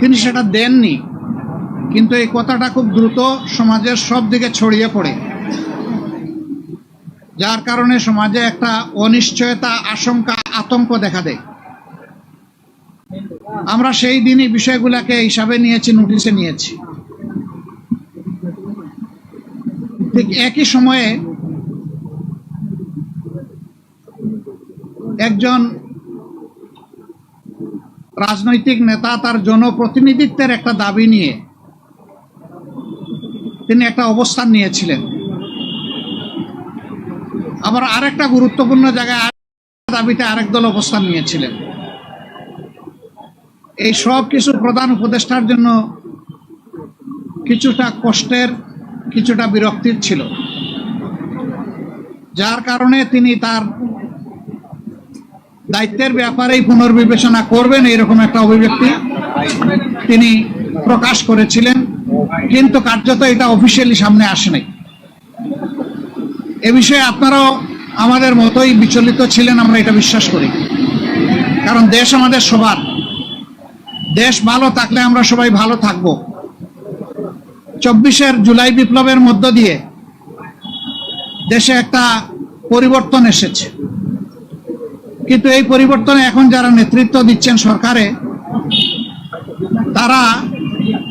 তিনি সেটা দেননি। কিন্তু এই কথাটা খুব দ্রুত সমাজের সব দিকে ছড়িয়ে পড়ে। যার কারণে সমাজে একটা অনিশ্চয়তা, আশঙ্কা, আতঙ্ক দেখা দেয়। আমরা সেই দিনই বিষয়গুলোকে হিসাবে নিয়েছি, নোটিশে নিয়েছি। ঠিক একই সময়ে একজন রাজনৈতিক নেতা তার জনপ্রতিনিধিত্বের একটা দাবি নিয়ে তিনি একটা অবস্থান নিয়েছিলেন। আবার আরেকটা গুরুত্বপূর্ণ জায়গায় দাবিতে আরেক দল অবস্থান নিয়েছিলেন। এই সব কিছু প্রধান উপদেষ্টার জন্য কিছুটা কষ্টের, কিছুটা বিরক্তির ছিল। যার কারণে তিনি তার দায়িত্বের ব্যাপারেই পুনর্বিবেচনা করবেন এরকম একটা অভিব্যক্তি তিনি প্রকাশ করেছিলেন, কিন্তু কার্যত এটা অফিসিয়ালি সামনে আসে নাই। এ বিষয়ে আপনারাও আমাদের মতোই বিচলিত ছিলেন, আমরা এটা বিশ্বাস করি। কারণ দেশ আমাদের সবার। দেশ ভালো থাকলে আমরা সবাই ভালো থাকব। চব্বিশের জুলাই বিপ্লবের মধ্য দিয়ে দেশে একটা পরিবর্তন এসেছে। কিন্তু এই পরিবর্তনে এখন যারা নেতৃত্ব দিচ্ছেন সরকারে, তারা,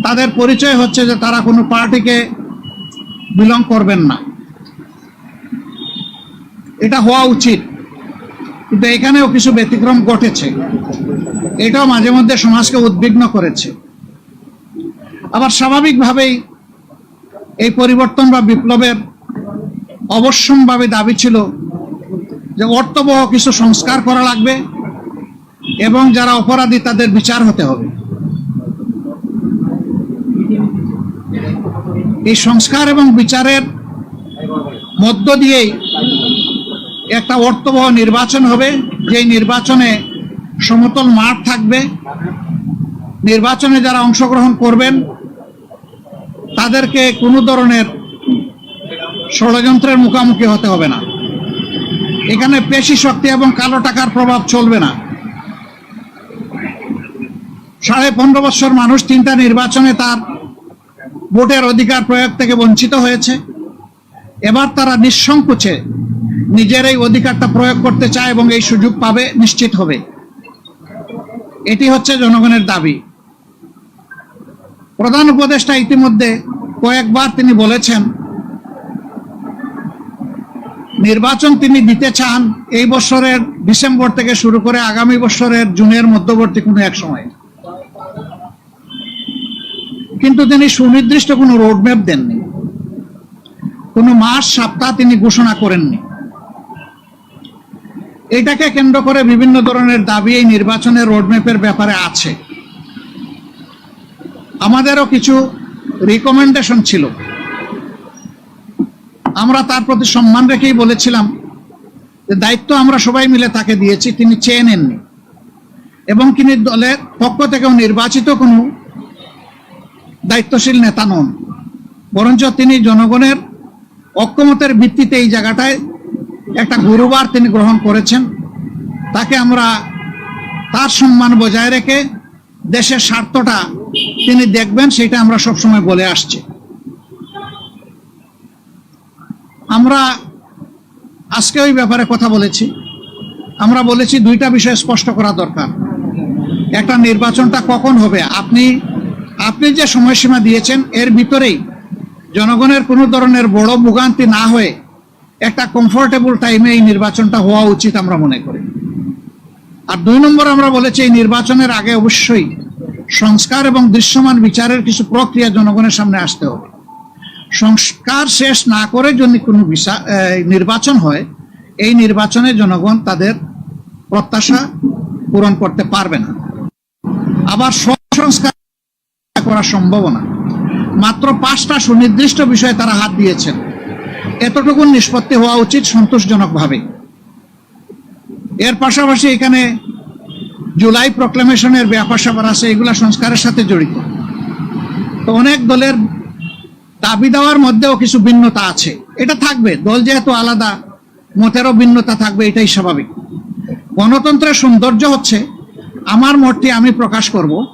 তাদের পরিচয় হচ্ছে যে তারা কোনো পার্টিকে বিলং করবেন না। এটা হওয়া উচিত। কিন্তু এখানেও কিছু ব্যতিক্রম ঘটেছে। এটাও মাঝে মধ্যে সমাজকে উদ্বিগ্ন করেছে। আবার স্বাভাবিকভাবেই এই পরিবর্তন বা বিপ্লবের অবশ্যম্ভাবে দাবি ছিল যে অর্থবহ কিছু সংস্কার করা লাগবে এবং যারা অপরাধী তাদের বিচার হতে হবে। এই সংস্কার এবং বিচারের মধ্য দিয়েই একটা অর্থবহ নির্বাচন হবে। যে নির্বাচনে সমতল মাঠ থাকবে, নির্বাচনে যারা অংশগ্রহণ করবেন, তাদেরকে কোনো ধরনের ষড়যন্ত্রের মুখোমুখি হতে হবে না। এখানে পেশি শক্তি এবং কালো টাকার প্রভাব চলবে না। সাড়ে পনেরো বছর মানুষ তিনটা নির্বাচনে তার ভোটের অধিকার প্রয়োগ থেকে বঞ্চিত হয়েছে। এবার তারা নিঃসংকোচে নিজের এই অধিকারটা প্রয়োগ করতে চায় এবং এই সুযোগ পাবে, নিশ্চিত হবে। এটি হচ্ছে জনগণের দাবি। প্রধান উপদেষ্টা ইতিমধ্যে কয়েকবার তিনি বলেছেন নির্বাচন তিনি দিতে চান, এই বছরের ডিসেম্বর থেকে শুরু করে আগামী বছরের জুনের মধ্যবর্তী কোনো এক সময়। কিন্তু তিনি সুনির্দিষ্ট কোনো রোডম্যাপ দেননি। কোনো মাস, সপ্তাহ তিনি ঘোষণা করেননি। এটাকে কেন্দ্র করে বিভিন্ন ধরনের দাবি এই নির্বাচনের রোডম্যাপের ব্যাপারে আছে। আমাদেরও কিছু রিকমেন্ডেশন ছিল। আমরা তার প্রতি সম্মান রেখেই বলেছিলাম যে দায়িত্ব আমরা সবাই মিলে তাকে দিয়েছি, তিনি চেয়ে নেননি। এবং তিনি দলের পক্ষ থেকেও নির্বাচিত কোনো দায়িত্বশীল নেতা নন। বরঞ্চ তিনি জনগণের ঐক্যমতের ভিত্তিতে এই জায়গাটায় একটা গুরুবার তিনি গ্রহণ করেছেন। তাকে আমরা তার সম্মান বজায় রেখে দেশের স্বার্থটা তিনি দেখবেন, সেটা আমরা সবসময় বলে আসছি। আমরা আজকে ওই ব্যাপারে কথা বলেছি। আমরা বলেছি দুইটা বিষয় স্পষ্ট করা দরকার। একটা, নির্বাচনটা কখন হবে? আপনি আপনি যে সময়সীমা দিয়েছেন, এর ভিতরেই জনগণের কোনো ধরনের বড় ভোগান্তি না হয়ে একটা কমফোর্টেবল টাইমে এই নির্বাচনটা হওয়া উচিত আমরা মনে করি। আর দুই নম্বর আমরা বলেছি, এই নির্বাচনের আগে অবশ্যই সংস্কার এবং দৃশ্যমান বিচারের কিছু প্রক্রিয়া জনগণের সামনে আসতে হবে। সংস্কার শেষ না করে যদি কোনো বিচা- নির্বাচন হয়, এই নির্বাচনে জনগণ তাদের প্রত্যাশা পূরণ করতে পারবে না। আবার সংস্কার করা সম্ভব না। মাত্র পাঁচটা সুনির্দিষ্ট বিষয়ে তারা হাত দিয়েছেন। এতটুকু নিষ্পত্তি হওয়া উচিত সন্তোষজনকভাবে। এর পাশাপাশি এখানে জুলাই প্রক্লেমেশনের ব্যাপার স্যাপার আছে, এগুলা সংস্কারের সাথে জড়িত। তো অনেক দলের দাবি দেওয়ার মধ্যেও কিছু ভিন্নতা আছে। এটা থাকবে, দল যেহেতু আলাদা, মতেরও ভিন্নতা থাকবে, এটাই স্বাভাবিক। গণতন্ত্রের সৌন্দর্য হচ্ছে, আমার মতটি আমি প্রকাশ করব,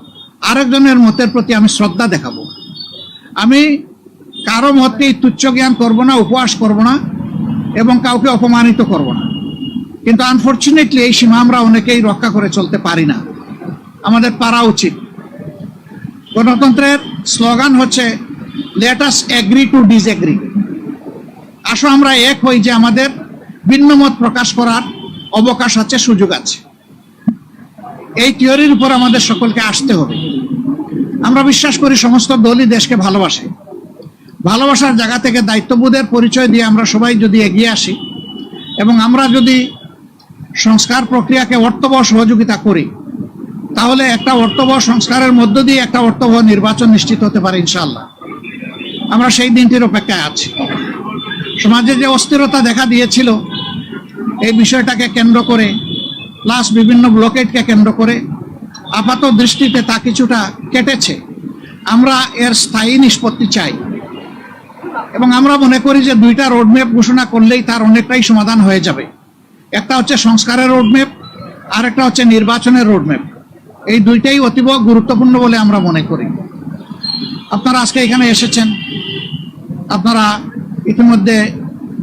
আরেকজনের মতের প্রতি আমি শ্রদ্ধা দেখাবো। আমি কারও মতকে তুচ্ছ জ্ঞান করব না, উপহাস করব না, এবং কাউকে অপমানিত করব না। কিন্তু আনফর্চুনেটলি এই সীমা আমরা অনেকেই রক্ষা করে চলতে পারি না। আমাদের পারা উচিত। গণতন্ত্রের স্লোগান হচ্ছে let us agree to disagree আসো আমরা এক হই যে আমাদের ভিন্ন মত প্রকাশ করার অবকাশ আছে, সুযোগ আছে। এই থিওরির উপর আমাদের সকলকে আসতে হবে। আমরা বিশ্বাস করি সমস্ত দলই দেশকে ভালোবাসে। ভালোবাসার জায়গা থেকে দায়িত্ববোধের পরিচয় দিয়ে আমরা সবাই যদি এগিয়ে আসি এবং আমরা যদি সংস্কার প্রক্রিয়াকে অর্থবহ সহযোগিতা করি, তাহলে একটা অর্থবহ সংস্কারের মধ্য দিয়ে একটা অর্থবহ নির্বাচন নিশ্চিত হতে পারে ইনশাল্লাহ আমরা সেই দিনটির অপেক্ষায় আছি। সমাজে যে অস্থিরতা দেখা দিয়েছিল, এই বিষয়টাকে কেন্দ্র করে প্লাস বিভিন্ন ব্লকেটকে কেন্দ্র করে আপাত দৃষ্টিতে তা কিছুটা কেটেছে। আমরা এর স্থায়ী নিষ্পত্তি চাই। এবং আমরা মনে করি যে দুইটা রোডম্যাপ ঘোষণা করলেই তার অনেকটাই সমাধান হয়ে যাবে। একটা হচ্ছে সংস্কারের রোডম্যাপ আর একটা হচ্ছে নির্বাচনের রোডম্যাপ এই দুইটাই অতীব গুরুত্বপূর্ণ বলে আমরা মনে করি। আপনারা আজকে এখানে এসেছেন। আপনারা ইতিমধ্যে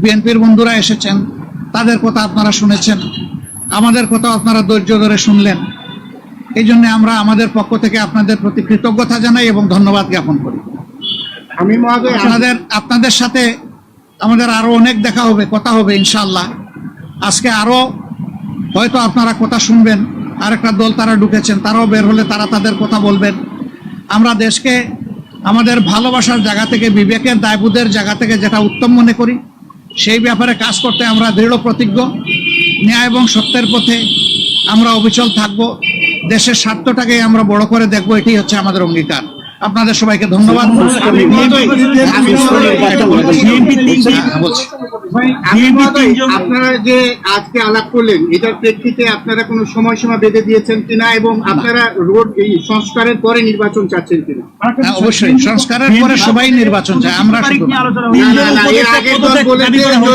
বিএনপির বন্ধুরা এসেছেন। তাদের কথা আপনারা শুনেছেন। আমাদের কথা আপনারা ধৈর্য ধরে শুনলেন। এই জন্য আমরা আমাদের পক্ষ থেকে আপনাদের প্রতি কৃতজ্ঞতা জানাই এবং ধন্যবাদ জ্ঞাপন করি। আমি আপনাদের আপনাদের সাথে আমাদের আরও অনেক দেখা হবে কথা হবে ইনশাল্লাহ আজকে আরও হয়তো আপনারা কথা শুনবেন। আরেকটা দল তারা ঢুকেছেন তারাও বের হলে তারা তাদের কথা বলবেন। আমরা দেশকে আমাদের ভালোবাসার জায়গা থেকে বিবেকের দায়বোধের জায়গা থেকে যেটা উত্তম মনে করি সেই ব্যাপারে কাজ করতে আমরা দৃঢ় প্রতিজ্ঞ ন্যায় এবং সত্যের পথে আমরা অবিচল থাকব দেশের স্বার্থটাকে আমরা বড় করে দেখব এটি হচ্ছে আমাদের অঙ্গীকার আপনাদের সবাইকে ধন্যবাদ বলছি। আমি মহোদয়, আপনারা যে আজকে আলাপ করলেন এটার প্রেক্ষিতে আপনারা কোনো সময়সীমা বেঁধে দিয়েছেন কিনা এবং আপনারা রোড এই সংস্কারের পরে নির্বাচন চাচ্ছেন কিনা অবশ্যই সংস্কারের পরে সবাই নির্বাচন চায় আমরা শুধু না। না, না, না, এর আগে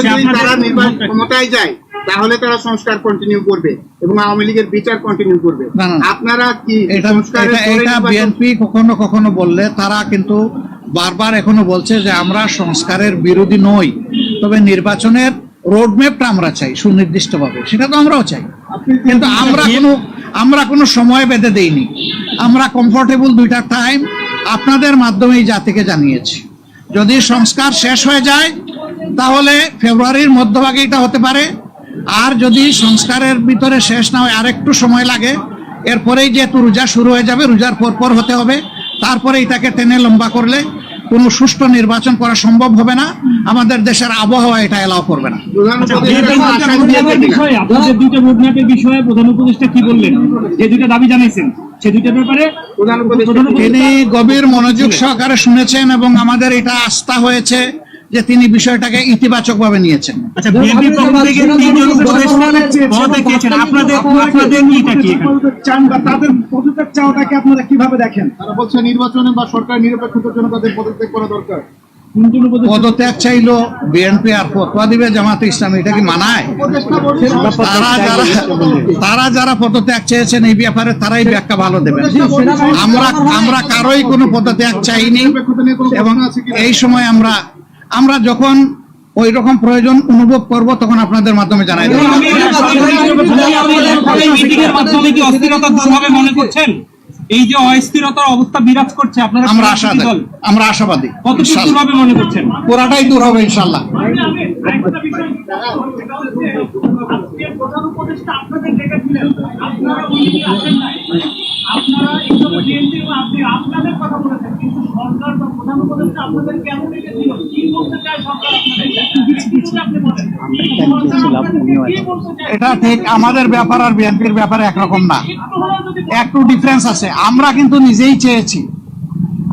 যদি তারা নির্বাচন ক্ষমতায় যায় তাহলে তারা সংস্কার কন্টিনিউ করবে এবং আওয়ামী লীগের বিচার কন্টিনিউ করবে। আপনারা কি এটা বিএনপি কখনো কখনো বললে তারা কিন্তু বারবার এখনও বলছে যে আমরা সংস্কারের বিরোধী নই তবে নির্বাচনের রোডম্যাপটা আমরা চাই সুনির্দিষ্টভাবে। সেটা তো আমরাও চাই। কিন্তু আমরা কোনো আমরা কোনো সময় বেঁধে দেইনি। আমরা কমফোর্টেবল দুইটা টাইম আপনাদের মাধ্যমে এই জাতিকে জানিয়েছি। যদি সংস্কার শেষ হয়ে যায় তাহলে ফেব্রুয়ারির মধ্যভাগে এটা হতে পারে। আর যদি সংস্কারের ভিতরে শেষ না হয় আরেকটু সময় লাগে। এরপরেই যেহেতু রোজা শুরু হয়ে যাবে রোজার পর পর হতে হবে। তারপরে এটাকে টেনে লম্বা করলে কোনো সুষ্ঠু নির্বাচন করা সম্ভব হবে না। আমাদের দেশের আবহাওয়া এটা এলাও করবে না। আপনাদের রোডম্যাপের বিষয়ে প্রধান উপদেষ্টা কি বললেন? যে দাবি জানাইছেন তিনি গভীর মনোযোগ সহকারে শুনেছেন এবং আমাদের এটা আস্থা হয়েছে। যে তিনি বিষয়টাকে ইতিবাচকভাবে নিয়েছেন। আচ্ছা বিএনপির পক্ষ থেকে তিনজন উপদেষ্টা পদে চেয়েছেন আপনাদের আপনাদের কিটা কি চান বা তাদের পদত্যাগ চাওয়াটাকে আপনারা কীভাবে দেখেন? তারা বলছে নির্বাচনে বা সরকার নিরপেক্ষতার জন্য তাদের পদত্যাগ করা দরকার। পদত্যাগ চাইলো বিএনপি আর ফতোয়া দিবে জামাতে ইসলামী এটা কি মানায়? তারা যারা তারা যারা পদত্যাগ চেয়েছেন এই ব্যাপারে তারাই ব্যাখ্যা ভালো দেবেন। আমরা আমরা কারোই কোনো পদত্যাগ চাইনি এবং এই সময় আমরা আমরা যখন ওই রকম প্রয়োজন অনুভব করব তখন আপনাদের মাধ্যমে জানাই দেবো। এই মনে করছেন? এই যে অস্থিরতার অবস্থা বিরাজ করছে আপনারা আমরা আশাবাদী আমরা আশাবাদী কতটুকু দূর মনে করছেন? পুরাটাই দূর হবে ইনশাল্লাহ। প্রধান উপদেষ্টা আপনাদের ডেকেছিলেন আপনারা উনি আসেন নাই। আপনারা এইসব বিএনপি আপনি আপনাদের কথা বলেছেন কিন্তু সরকার বা প্রধান উপদেষ্টা আপনাদের কেন ডেকেছিল? কি বলতে চায় সরকার এটা ঠিক আমাদের ব্যাপার আর বিএনপির ব্যাপারে একরকম না। একটু ডিফারেন্স আছে। আমরা কিন্তু নিজেই চেয়েছি।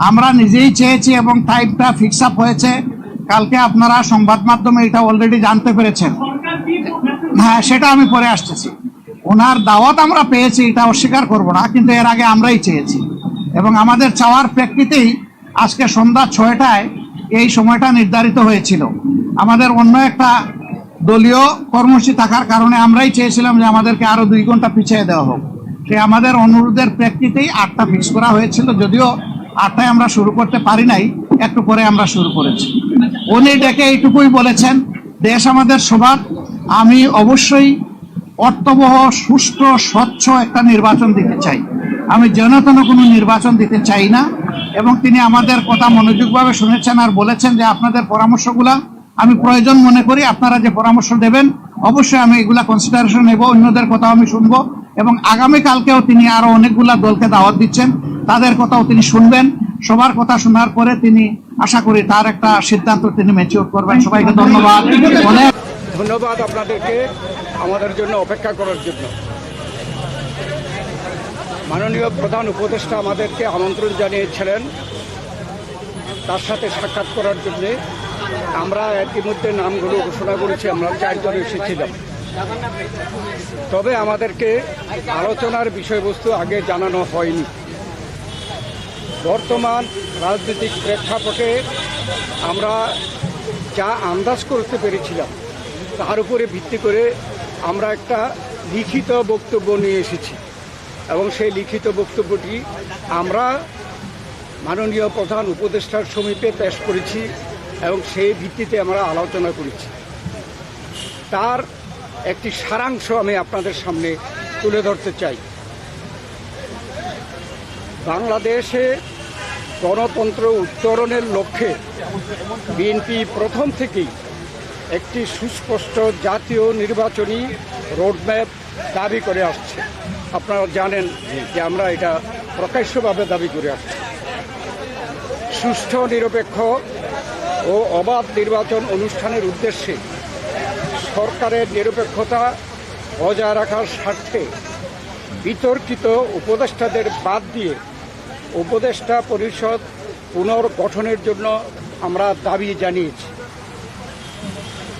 আমরা নিজেই চেয়েছি এবং টাইমটা ফিক্স আপ হয়েছে। কালকে আপনারা সংবাদ মাধ্যমে এটা অলরেডি জানতে পেরেছেন। হ্যাঁ সেটা আমি পরে আসতেছি। ওনার দাওয়াত আমরা পেয়েছি, এটা অস্বীকার করব না, কিন্তু এর আগে আমরাই চেয়েছি। এবং আমাদের চাওয়ার প্রেক্ষিতেই আজকে সন্ধ্যা ছয়টায় এই সময়টা নির্ধারিত হয়েছিল। আমাদের অন্য একটা দলীয় কর্মসূচি থাকার কারণে আমরাই চেয়েছিলাম যে আমাদেরকে আরও দুই ঘণ্টা পিছিয়ে দেওয়া হোক। সে আমাদের অনুরোধের প্রেক্ষিতেই আটটা ফিক্স করা হয়েছিল, যদিও আটটায় আমরা শুরু করতে পারি নাই, একটু পরে আমরা শুরু করেছি। উনি ডেকে এইটুকুই বলেছেন, দেশ আমাদের সবার আমি অবশ্যই অর্থবহ, সুষ্ঠু, স্বচ্ছ একটা নির্বাচন দিতে চাই। আমি যেন তেন কোনো নির্বাচন দিতে চাই না এবং তিনি আমাদের কথা মনোযোগভাবে শুনেছেন আর বলেছেন যে আপনাদের পরামর্শগুলা আমি প্রয়োজন মনে করি, আপনারা যে পরামর্শ দেবেন, অবশ্যই আমি এগুলা কনসিডারেশন নেব, অন্যদের কথাও আমি শুনব এবং আগামী কালকেও তিনি আরও অনেকগুলা দলকে দাওয়াত দিচ্ছেন, তাদের কথাও তিনি শুনবেন। সবার কথা শোনার পরে তিনি আশা করি তার একটা সিদ্ধান্ত তিনি ম্যাচিওর করবেন। সবাইকে ধন্যবাদ। ধন্যবাদ আপনাদেরকে আমাদের জন্য অপেক্ষা করার জন্য। মাননীয় প্রধান উপদেষ্টা আমাদেরকে আমন্ত্রণ জানিয়েছিলেন তার সাথে সাক্ষাৎ করার জন্য। আমরা ইতিমধ্যে নামগুলো ঘোষণা করেছি, আমরা চারজন এসেছিলাম। তবে আমাদেরকে আলোচনার বিষয়বস্তু আগে জানানো হয়নি। বর্তমান রাজনৈতিক প্রেক্ষাপটে আমরা যা আন্দাজ করতে পেরেছিলাম তার উপরে ভিত্তি করে আমরা একটা লিখিত বক্তব্য নিয়ে এসেছি। এবং সেই লিখিত বক্তব্যটি আমরা মাননীয় প্রধান উপদেষ্টার সমীপে পেশ করেছি এবং সেই ভিত্তিতে আমরা আলোচনা করেছি। তার একটি সারাংশ আমি আপনাদের সামনে তুলে ধরতে চাই। বাংলাদেশে গণতন্ত্র উত্তরণের লক্ষ্যে বিএনপি প্রথম থেকেই একটি সুস্পষ্ট জাতীয় নির্বাচনী রোডম্যাপ দাবি করে আসছে। আপনারা জানেন যে আমরা এটা প্রকাশ্যভাবে দাবি করে আসছি। সুষ্ঠু, নিরপেক্ষ ও অবাধ নির্বাচন অনুষ্ঠানের উদ্দেশ্যে সরকারের নিরপেক্ষতা বজায় রাখার স্বার্থে বিতর্কিত উপদেষ্টাদের বাদ দিয়ে উপদেষ্টা পরিষদ পুনর্গঠনের জন্য আমরা দাবি জানিয়েছি।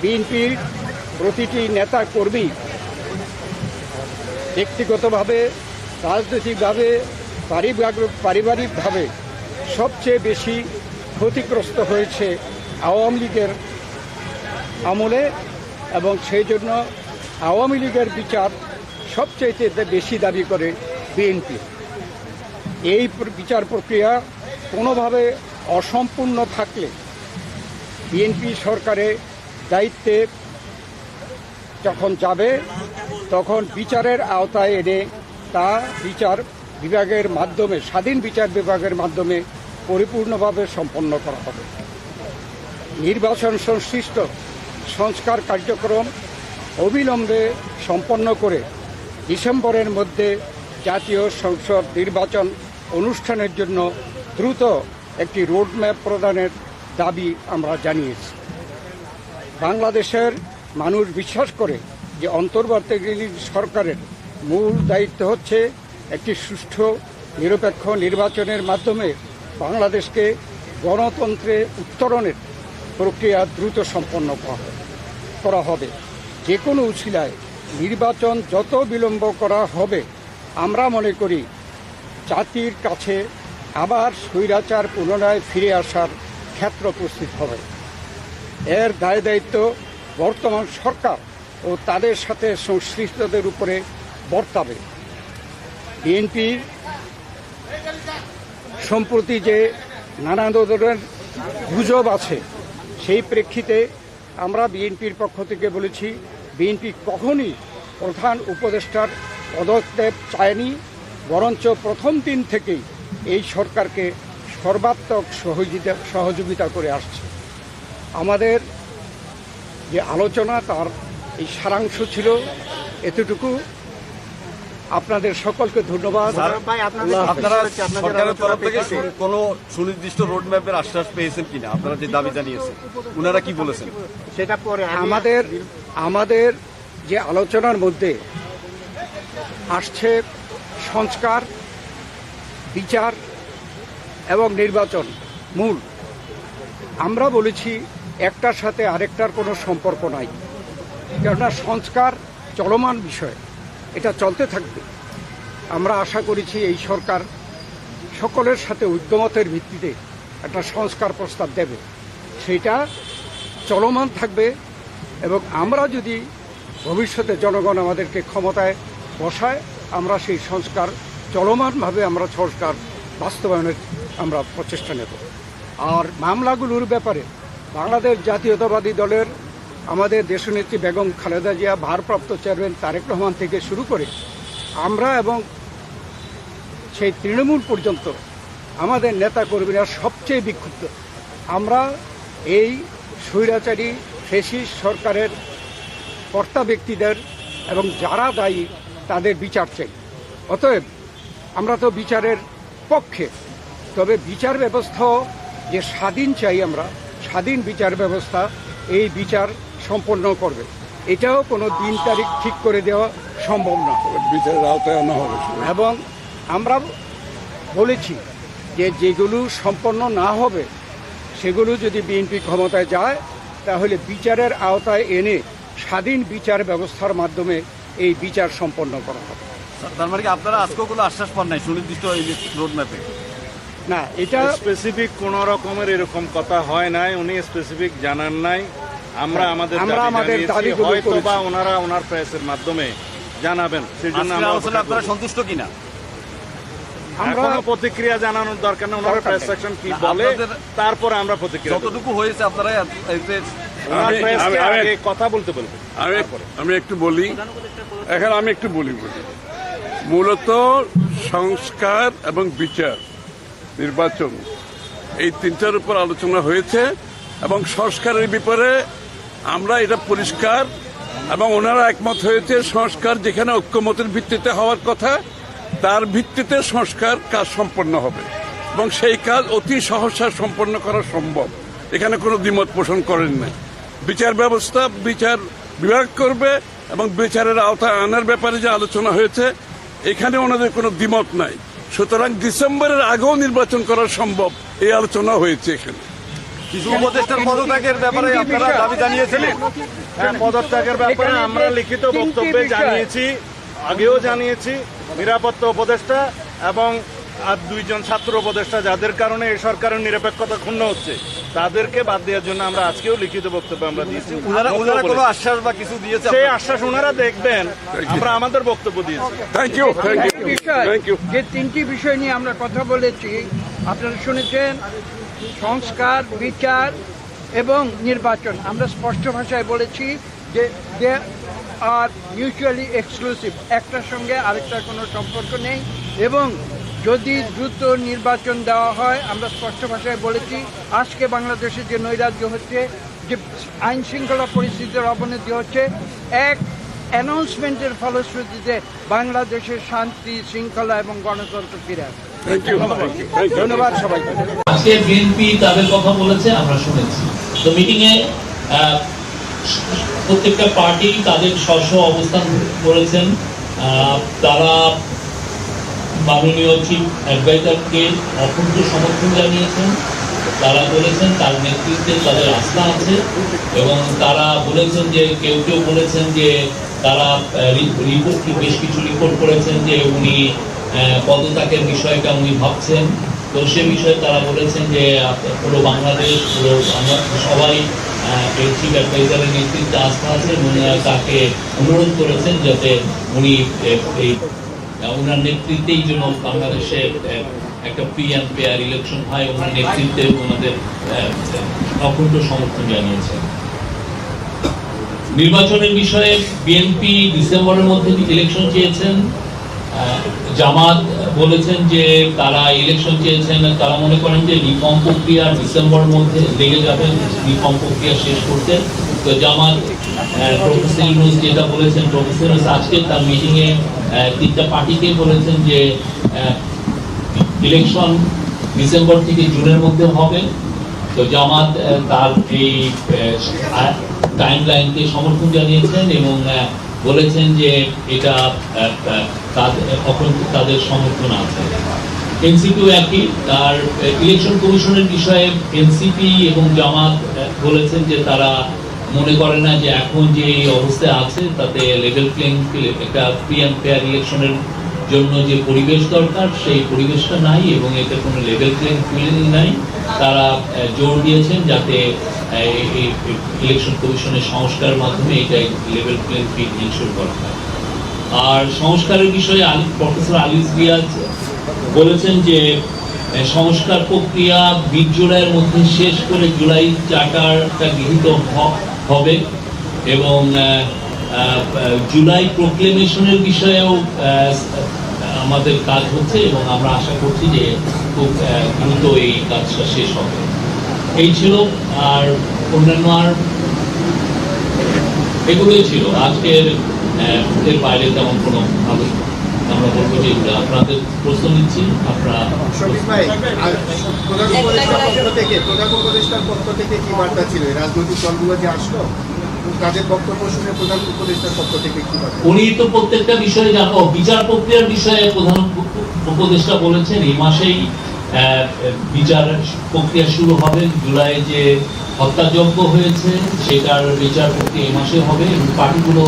বিএনপির প্রতিটি নেতা কর্মী ব্যক্তিগতভাবে, রাজনৈতিকভাবে পারিবারিকভাবে সবচেয়ে বেশি ক্ষতিগ্রস্ত হয়েছে আওয়ামী লীগের আমলে এবং সেই জন্য আওয়ামী লীগের বিচার সবচেয়ে বেশি দাবি করে বিএনপি। এই বিচার প্রক্রিয়া কোনোভাবে অসম্পূর্ণ থাকলে বিএনপি সরকারের দায়িত্বে যখন যাবে, তখন বিচারের আওতায় এনে তা বিচার বিভাগের মাধ্যমে, স্বাধীন বিচার বিভাগের মাধ্যমে পরিপূর্ণভাবে সম্পন্ন করা হবে। নির্বাচন সংশ্লিষ্ট সংস্কার কার্যক্রম অবিলম্বে সম্পন্ন করে ডিসেম্বরের মধ্যে জাতীয় সংসদ নির্বাচন অনুষ্ঠানের জন্য দ্রুত একটি রোডম্যাপ প্রদানের দাবি আমরা জানিয়েছি। বাংলাদেশের মানুষ বিশ্বাস করে যে অন্তর্বর্তীকালীন সরকারের মূল দায়িত্ব হচ্ছে একটি সুষ্ঠু, নিরপেক্ষ নির্বাচনের মাধ্যমে বাংলাদেশকে গণতন্ত্রে উত্তরণের প্রক্রিয়া দ্রুত সম্পন্ন করা হবে- যে কোনো উছিলায় নির্বাচন যত বিলম্ব করা হবে, আমরা মনে করি জাতির কাছে আবার স্বৈরাচার পুনরায় ফিরে আসার ক্ষেত্র প্রস্তুত হবে। এর দায় দায়িত্ব বর্তমান সরকার ও তাদের সাথে সংশ্লিষ্টদের উপরে বর্তাবে। বিএনপি সম্প্রতি যে নানা ধরনের গুজব আছে, সেই প্রেক্ষিতে আমরা বিএনপির পক্ষ থেকে বলেছি, বিএনপি কখনই প্রধান উপদেষ্টার পদক্ষেপ চায়নি, বরঞ্চ প্রথম দিন থেকেই এই সরকারকে সর্বাত্মক সহযোগিতা সহযোগিতা করে আসছে। আমাদের যে আলোচনা তার এই সারাংশ ছিল এতটুকু। আপনাদের সকলকে ধন্যবাদ। আপনারা হচ্ছে সরকারের তরফ থেকে কোনো সুনির্দিষ্ট রোডম্যাপের আশ্বাস পেয়েছেন কিনা? আপনারা যে দাবি জানিয়েছেন ওনারা কি বলেছেন? সেটা পরে আমাদের আমাদের যে আলোচনার মধ্যে আসছে সংস্কার বিচার এবং নির্বাচন মূল। আমরা বলেছি একটার সাথে আরেকটার কোনো সম্পর্ক নাই। কেননা সংস্কার চলমান বিষয়, এটা চলতে থাকবে। আমরা আশা করেছি এই সরকার সকলের সাথে ঐক্যমতের ভিত্তিতে একটা সংস্কার প্রস্তাব দেবে। সেটা চলমান থাকবে এবং আমরা যদি ভবিষ্যতে জনগণ আমাদেরকে ক্ষমতায় বসায়, আমরা সেই সংস্কার চলমানভাবে আমরা সংস্কার বাস্তবায়নের আমরা প্রচেষ্টা নেব। আর মামলাগুলোর ব্যাপারে বাংলাদেশ জাতীয়তাবাদী দলের আমাদের দেশনেত্রী বেগম খালেদা জিয়া, ভারপ্রাপ্ত চেয়ারম্যান তারেক রহমান থেকে শুরু করে আমরা এবং সেই তৃণমূল পর্যন্ত আমাদের নেতা কর্মীরা সবচেয়ে বিক্ষুব্ধ। আমরা এই স্বৈরাচারী ফেসিস সরকারের কর্তা ব্যক্তিদের এবং যারা দায়ী তাদের বিচার চাই। অতএব আমরা তো বিচারের পক্ষে, তবে বিচার ব্যবস্থাও যে স্বাধীন চাই আমরা স্বাধীন বিচার ব্যবস্থা এই বিচার সম্পন্ন করবে। এটাও কোনো দিন তারিখ ঠিক করে দেওয়া সম্ভব না। বিচারের আওতায় আনা হবে এবং আমরা বলেছি যে যেগুলো সম্পন্ন না হবে সেগুলো যদি বিএনপি ক্ষমতায় যায় তাহলে বিচারের আওতায় এনে স্বাধীন বিচার ব্যবস্থার মাধ্যমে এই বিচার সম্পন্ন করা হবে। তার মানে কি আপনারা আজকেও কোনো আশ্বাস পান নাই সুনির্দিষ্ট এই রোড ম্যাপে না এটা স্পেসিফিক কোন রকমের এরকম কথা হয় নাই উনি স্পেসিফিক জানান নাই। আমরা আমাদের আমরা আমাদের দাবিগুলো হয়তো বা ওনারা ওনার প্রেসের মাধ্যমে জানাবেন সেই জন্য আমরা আপনারা। সন্তুষ্ট কিনা? আমরা প্রতিক্রিয়া জানানোর দরকার নেই ওনার প্রেস সেকশন কি বলে তারপরে আমরা প্রতিক্রিয়া যতটুকু হয়েছে আপনারা কথা বলতে বলবেন আমি আমি একটু বলি এখন আমি একটু বলি বলি। মূলত সংস্কার এবং বিচার নির্বাচন। এই তিনটার উপর আলোচনা হয়েছে এবং সংস্কারের ব্যাপারে আমরা এটা পরিষ্কার এবং ওনারা একমত হয়েছে সংস্কার যেখানে ঐক্যমতের ভিত্তিতে হওয়ার কথা, তার ভিত্তিতে সংস্কার কাজ সম্পন্ন হবে এবং সেই কাজ অতি সহসা সম্পন্ন করা সম্ভব। এখানে কোনো দ্বিমত পোষণ করেন না বিচার ব্যবস্থা, বিচার বিভাগ করবে এবং বিচারের আওতায় আনার ব্যাপারে যে আলোচনা হয়েছে, এখানে ওনাদের কোনো দ্বিমত নাই। সুতরাং ডিসেম্বরের আগেও নির্বাচন করা সম্ভব। এই আলোচনা হয়েছে এখানে। কিছু উপদেষ্টার পদত্যাগের ব্যাপারে আপনারা দাবি জানিয়েছিলেন। হ্যাঁ পদত্যাগের ব্যাপারে আমরা লিখিত বক্তব্যে জানিয়েছি আগেও জানিয়েছি নিরাপত্তা উপদেষ্টা এবং আর দুইজন ছাত্র উপদেষ্টা যাদের কারণে এই সরকারের নিরপেক্ষতা ক্ষুণ্ণ হচ্ছে তাদেরকে বাদ দেওয়ার জন্য আমরা আজকেও লিখিত বক্তব্য আমরা দিয়েছি। কোনো আশ্বাস বা কিছু দিয়েছে সেই আশ্বাস ওনারা দেখবেন আমরা আমাদের বক্তব্য দিয়েছি। থ্যাংক ইউ বিষয় থ্যাংক ইউ যে তিনটি বিষয় নিয়ে আমরা কথা বলেছি আপনারা শুনেছেন সংস্কার বিচার এবং নির্বাচন। আমরা স্পষ্ট ভাষায় বলেছি যে দে আর মিউচুয়ালি এক্সক্লুসিভ একটার সঙ্গে আরেকটার কোনো সম্পর্ক নেই এবং যদি দ্রুত নির্বাচন দেওয়া হয় আমরা স্পষ্ট ভাষায় বলেছি আজকে বাংলাদেশে যে নৈরাজ্য হচ্ছে যে আইন শৃঙ্খলা পরিস্থিতির অবনতি হচ্ছে এক অ্যানাউন্সমেন্টের ফলশ্রুতিতে বাংলাদেশের শান্তি শৃঙ্খলা এবং গণতন্ত্র ফিরে আসবে। ধন্যবাদ। সবাইকে। আজকে বিএনপি তাদের কথা বলেছে আমরা শুনেছি। তো মিটিং এ আহ, প্রত্যেকটা পার্টি তাদের স্ব অবস্থান করেছেন তারা মাননীয় চিফ অ্যাডভাইজারকে অকুণ্ঠ সমর্থন জানিয়েছেন। তারা বলেছেন তার নেতৃত্বে তাদের আস্থা আছে এবং তারা বলেছেন যে, কেউ কেউ বলেছেন যে তারা রিপোর্ট বেশ কিছু রিপোর্ট করেছেন যে উনি পদত্যাগের বিষয়টা উনি ভাবছেন। তো সে বিষয়ে তারা বলেছেন যে পুরো বাংলাদেশ, পুরো সবাই চিফ অ্যাডভাইজারের নেতৃত্বে আস্থা আছে এবং তাকে অনুরোধ করেছেন যাতে উনি এই ওনার নেতৃত্বেই যেন বাংলাদেশে একটা ফ্রি অ্যান্ড ফেয়ার ইলেকশন হয়, ওনার নেতৃত্বে ওনাদের অকুণ্ঠ সমর্থন জানিয়েছেন নির্বাচনের বিষয়ে বিএনপি ডিসেম্বরের মধ্যে ইলেকশন চেয়েছেন। জামাত বলেছেন যে তারা ইলেকশন চেয়েছেন, তারা মনে করেন যে রিফর্ম প্রক্রিয়া ডিসেম্বর মধ্যে লেগে যাবে রিফর্ম প্রক্রিয়া শেষ করতে। তো জামাত প্রফেসর যেটা বলেছেন প্রফেসর আজকে তার মিটিংয়ে তিনটা পার্টিকে বলেছেন যে ইলেকশন ডিসেম্বর থেকে জুনের মধ্যে হবে। তো জামাত তার এই টাইম লাইনকে সমর্থন জানিয়েছেন এবং বলেছেন যে এটা তাদের সমর্থন আছে। এনসিপিও একই, তার ইলেকশন কমিশনের বিষয়ে এনসিপি এবং জামাত বলেছেন যে তারা মনে করে না যে এখন যে এই অবস্থায় আছে, তাতে লেভেল প্লেইং একটা ফ্রি অ্যান্ড ফেয়ার ইলেকশনের জন্য যে পরিবেশ দরকার, সেই পরিবেশটা নাই এবং এতে কোনো লেভেল প্লেইং ফিল্ড নাই। তারা জোর দিয়েছেন যাতে ইলেকশন কমিশনের সংস্কারের মাধ্যমে এটা লেভেল প্লেইং ফিল্ড ইনশোর করা হয়। আর সংস্কারের বিষয়ে আলী প্রফেসর আলিস রিয়াজ বলেছেন যে সংস্কার প্রক্রিয়া বিশ জুলাইয়ের মধ্যে শেষ করে জুলাই চার্টারটা গৃহীত হবে এবং জুলাই প্রোক্লেমেশনের বিষয়েও আমাদের কাজ হচ্ছে এবং আমরা আশা করছি যে খুব দ্রুত এই কাজটা শেষ হবে। এই ছিল আর অন্যান্য আর এগুলোই ছিল। আজকের এর বাইরে তেমন কোনো ভালো আমরা বলব যে এগুলো আপনাদের প্রশ্ন নিচ্ছি আপনারা শফিক ভাই প্রধান উপদেষ্টার পক্ষ থেকে প্রধান উপদেষ্টার পক্ষ থেকে কি বার্তা ছিল? রাজনৈতিক দলগুলো যে আসলো তাদের বক্তব্য শুনে প্রধান উপদেষ্টার পক্ষ থেকে কি বার্তা? উনি তো প্রত্যেকটা বিষয়ে জানো বিচার প্রক্রিয়ার বিষয়ে প্রধান উপদেষ্টা বলেছেন এই মাসেই আহ, বিচার প্রক্রিয়া শুরু হবে জুলাই যে হত্যাযজ্ঞ হয়েছে সেটার বিচার প্রক্রিয়া এই মাসে হবে এবং পার্টিগুলো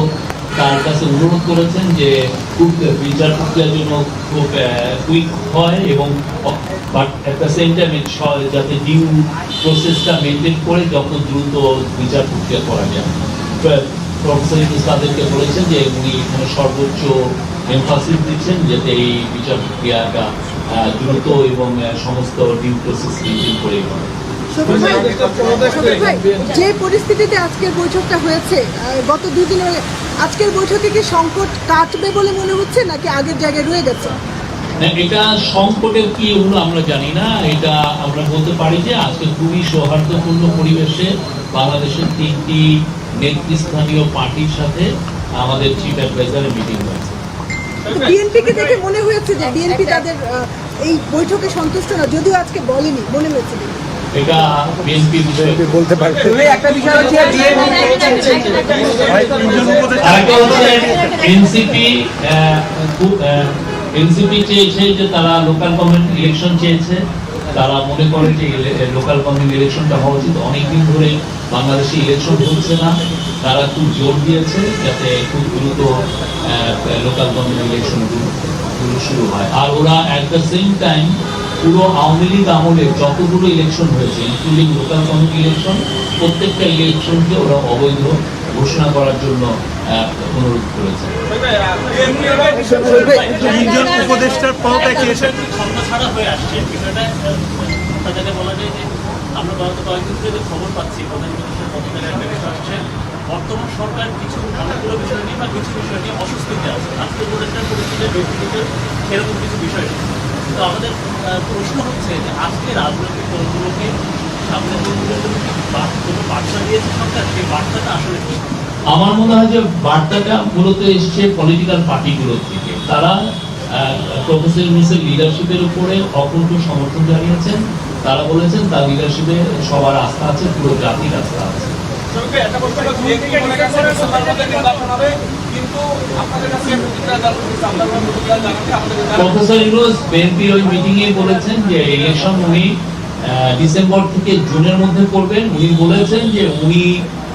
তার কাছে অনুরোধ করেছেন যে খুব বিচার প্রক্রিয়ার জন্য খুব কুইক হয় এবং but at the same time যাতে ডিউ প্রসেসটা মেনটেন করে যত দ্রুত বিচার প্রক্রিয়া করা যায়। প্রফেসর ইউনুস তাদেরকে বলেছেন যে উনি এখানে সর্বোচ্চ এমফাসিস দিচ্ছেন যাতে এই বিচার প্রক্রিয়াটা দ্রুত এবং সমস্ত ডিউ প্রসেস মেনটেন করে যে পরিস্থিতিতে আজকের বৈঠকটা হয়েছে গত দুদিন আজকের বৈঠকে কি সংকট কাটবে বলে মনে হচ্ছে নাকি আগের জায়গায় রয়ে গেছে? এটা সংকটের কি হলো আমরা জানি না। এটা আমরা বলতে পারি যে আজকে খুবই সৌহার্দ্যপূর্ণ পরিবেশে বাংলাদেশের তিনটি নেতৃস্থানীয় পার্টির সাথে আমাদের চিফ অ্যাডভাইজারের মিটিং হয়েছে। বিএনপি কে দেখে মনে হয়েছে যে বিএনপি তাদের এই বৈঠকে সন্তুষ্ট না যদিও আজকে বলেনি মনে হয়েছে। এটা বিএনপি বিষয়ে বলতে পারবে। একটা বিষয় হচ্ছে আরেকটা হচ্ছে এনসিপি এনসিপি চেয়েছে যে তারা লোকাল গভর্নমেন্ট ইলেকশন চেয়েছে। তারা মনে করে যে লোকাল গভর্নমেন্ট ইলেকশনটা হওয়া উচিত। অনেকদিন ধরে বাংলাদেশে ইলেকশন হচ্ছে না। তারা খুব জোর দিয়েছে যাতে খুব দ্রুত লোকাল গভর্নমেন্ট ইলেকশন শুরু হয়। আর ওরা অ্যাট দ্য সেম টাইম পুরো আওয়ামী লীগ আমলে যতগুলো ইলেকশন হয়েছে ইনক্লুডিং লোকাল গভর্নমেন্ট ইলেকশন প্রত্যেকটা ইলেকশনকে ওরা অবৈধ ঘোষণা করার জন্য অনুরোধ করেছে তিনজন উপদেষ্টার পদ থেকে ছাড়া হয়ে আসছে বিষয়টা তাদেরকে বলা যায় যে আমরা গত কয়েকদিন ধরে খবর পাচ্ছি প্রধান উপদেষ্টার পদ থেকে আসছে বর্তমান সরকার কিছু অনেকগুলো বিষয় নিয়ে বা কিছু বিষয় নিয়ে অস্বস্তিতে আছে আজকে উপদেষ্টার পরিস্থিতির ব্যক্তিগত এরকম কিছু বিষয়। তো আমাদের প্রশ্ন হচ্ছে যে আজকে রাজনৈতিক দলগুলোকে সামনে কোনো বার্তা দিয়েছে সরকার? সেই বার্তাটা আসলে কি? আমার মনে হয় যে বার্তাটা মূলত এসছে পলিটিক্যাল পার্টিগুলোর থেকে তারা প্রফেসর ইউনুসের লিডারশিপের উপরে অকুণ্ঠ সমর্থন জানিয়েছেন। তারা বলেছেন তার লিডারশিপে সবার আস্থা আছে পুরো জাতির আস্থা আছে। প্রফেসর ইউনুস বিএনপির ওই মিটিং এ বলেছেন যে ইলেকশন উনি ডিসেম্বর থেকে জুনের মধ্যে করবেন। উনি বলেছেন যে উনি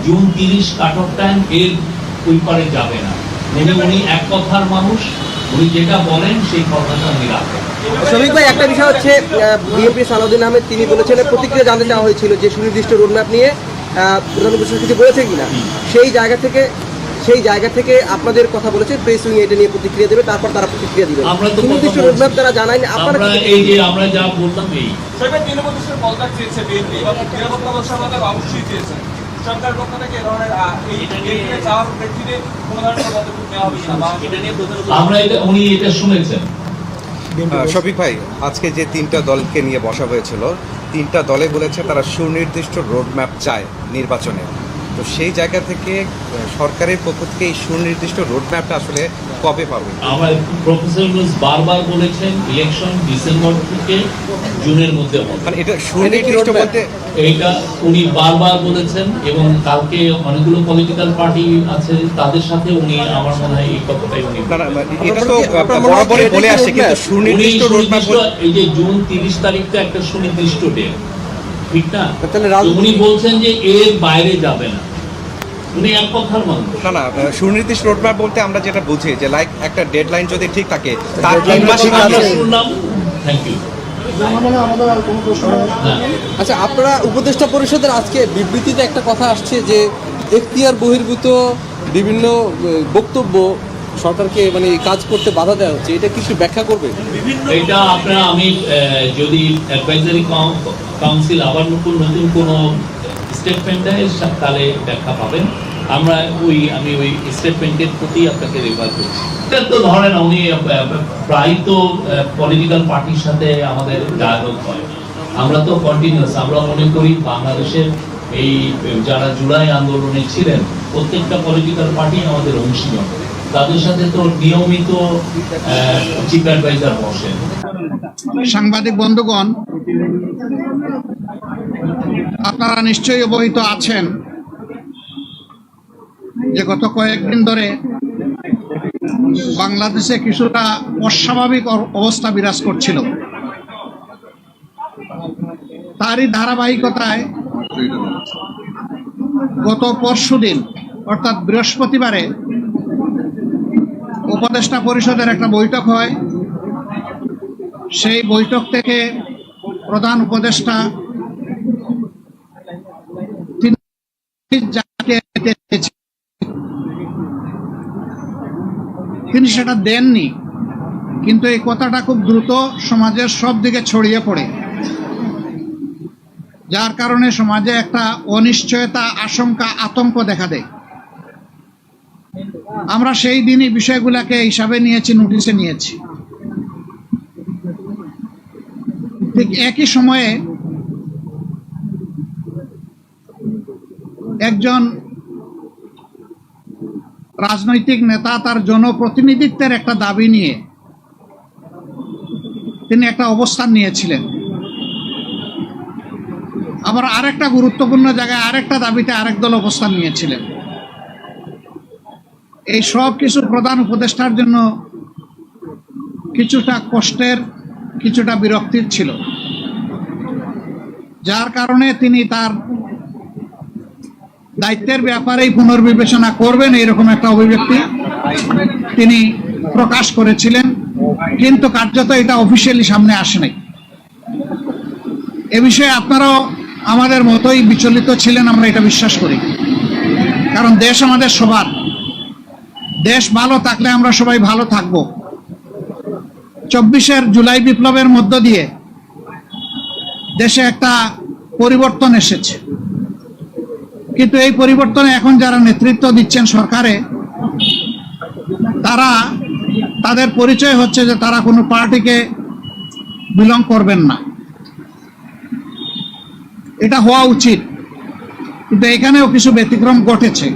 জুন তিরিশ কাট অফ টাইম এর ওই পারে যাবে না। উনি উনি এক কথার মানুষ। উনি যেটা বলেন সেই কথাটা উনি রাখেন। শ্রমিক ভাই একটা বিষয় হচ্ছে বিএনপি সালাউদ্দিন আহমেদ তিনি বলেছেন প্রতিক্রিয়া জানতে চাওয়া হয়েছিল যে সুনির্দিষ্ট রোডম্যাপ নিয়ে আহ, প্রধান কিছু বলেছে কিনা। সেই জায়গা থেকে সেই জায়গা থেকে আপনাদের কথা বলেছে প্রেস উইং এটা নিয়ে প্রতিক্রিয়া দেবে তারপর তারা প্রতিক্রিয়া দিবে। আমরা তো সুনির্দিষ্ট রোডম্যাপ। তারা জানায়নি আপনারা এই যে আমরা যা বললাম এই। সরকার তিন প্রতিষ্ঠার পদত্যাগ চেয়েছে বিএনপি এবং নিরাপত্তা ব্যবস্থা অবশ্যই চেয়েছে। সরকার পক্ষ থেকে এ ধরনের এই বিএনপিকে চাওয়ার প্রেক্ষিতে কোনো ধরনের পদক্ষেপ নেওয়া হবে কিনা এটা নিয়ে আমরা এটা উনি এটা শুনেছেন। শফিক ভাই আজকে যে তিনটা দলকে নিয়ে বসা হয়েছিল তিনটা দলে বলেছে তারা সুনির্দিষ্ট রোডম্যাপ চায় নির্বাচনে। তো সেই জায়গা থেকে সরকারের পক্ষ থেকে এই সুনির্দিষ্ট রোডম্যাপটা আসলে কবে পাবে? আমার প্রফেসর বারবার বলেছেন ইলেকশন ডিসেম্বর থেকে জুনের মধ্যে হবে। মানে এটা সুনির্দিষ্ট বলতে এইটা উনি বারবার বলেছেন এবং কালকে অনেকগুলো পলিটিক্যাল পার্টি আছে তাদের সাথে উনি আমার মনে হয় এই কথাটাই উনি এটা তো বরাবরই বলে আসছে কিন্তু সুনির্দিষ্ট রোডম্যাপ এই যে জুন তিরিশ তারিখটা একটা সুনির্দিষ্ট ডেট ঠিক না? উনি বলছেন যে এর বাইরে যাবে না। উনি এক কথার মানুষ না না সুনির্দিষ্ট রোডম্যাপ বলতে আমরা যেটা বুঝি যে লাইক একটা ডেডলাইন যদি ঠিক থাকে তার তিন মাসের আমরা শুনলাম। থ্যাংক ইউ আচ্ছা আপনারা উপদেষ্টা পরিষদের আজকে বিবৃতিতে একটা কথা আসছে যে এখতিয়ার বহির্ভূত বিভিন্ন বক্তব্য সরকারকে মানে কাজ করতে বাধা দেওয়া হচ্ছে, এটা কিছু ব্যাখ্যা করবে? এটা আপনারা আমি যদি অ্যাডভাইজারি কাউন্সিল আবার নতুন নতুন কোনো স্টেটমেন্ট দেয় তাহলে ব্যাখ্যা পাবেন। আমরা ওই, আমি ওই স্টেটমেন্টের প্রতি আপনাকে রেফার করছি। এটা তো ধরেন উনি প্রায় তো পলিটিক্যাল পার্টির সাথে আমাদের ডায়ালগ হয়। আমরা তো কন্টিনিউয়াস আমরা মনে করি বাংলাদেশের এই, যারা জুলাই আন্দোলনে ছিলেন, প্রত্যেকটা পলিটিক্যাল পার্টি আমাদের অংশীদার। তাদের সাথে তো নিয়মিত বসেন। সাংবাদিক বন্ধুগণ, আপনারা নিশ্চয়ই অবহিত আছেন। যে গত কয়েকদিন ধরে বাংলাদেশে কিছুটা অস্বাভাবিক অবস্থা বিরাজ করছিল। তারই ধারাবাহিকতায় গত পরশুদিন, অর্থাৎ বৃহস্পতিবারে উপদেষ্টা পরিষদের একটা বৈঠক হয়। সেই বৈঠক থেকে প্রধান উপদেষ্টা তিনি সেটা দেননি, কিন্তু এই কথাটা খুব দ্রুত সমাজের সব দিকে ছড়িয়ে পড়ে। যার কারণে সমাজে একটা অনিশ্চয়তা, আশঙ্কা, আতঙ্ক দেখা দেয়। আমরা সেই দিনই বিষয়গুলোকে হিসাবে নিয়েছি নোটিশে নিয়েছি। ঠিক একই সময়ে একজন রাজনৈতিক নেতা তার জনপ্রতিনিধিত্বের একটা দাবি নিয়ে তিনি একটা অবস্থান নিয়েছিলেন। আবার আরেকটা গুরুত্বপূর্ণ জায়গায় আরেকটা দাবিতে আরেক দল অবস্থান নিয়েছিলেন। এই সব কিছু প্রধান উপদেষ্টার জন্য কিছুটা কষ্টের, কিছুটা বিরক্তির ছিল। যার কারণে তিনি তার দায়িত্বের ব্যাপারেই পুনর্বিবেচনা করবেন এরকম একটা অভিব্যক্তি তিনি প্রকাশ করেছিলেন, কিন্তু কার্যত এটা অফিসিয়ালি সামনে আসে নাই এ বিষয়ে আপনারাও আমাদের মতোই বিচলিত ছিলেন, আমরা এটা বিশ্বাস করি। কারণ দেশ আমাদের সবার। দেশ ভালো থাকলে আমরা সবাই ভালো থাকব। চব্বিশের জুলাই বিপ্লবের মধ্য দিয়ে দেশে একটা পরিবর্তন এসেছে। কিন্তু এই পরিবর্তনে এখন যারা নেতৃত্ব দিচ্ছেন সরকারে, তারা, তাদের পরিচয় হচ্ছে যে তারা কোনো পার্টিকে বিলং করবেন না। এটা হওয়া উচিত। কিন্তু এখানেও কিছু ব্যতিক্রম ঘটেছে।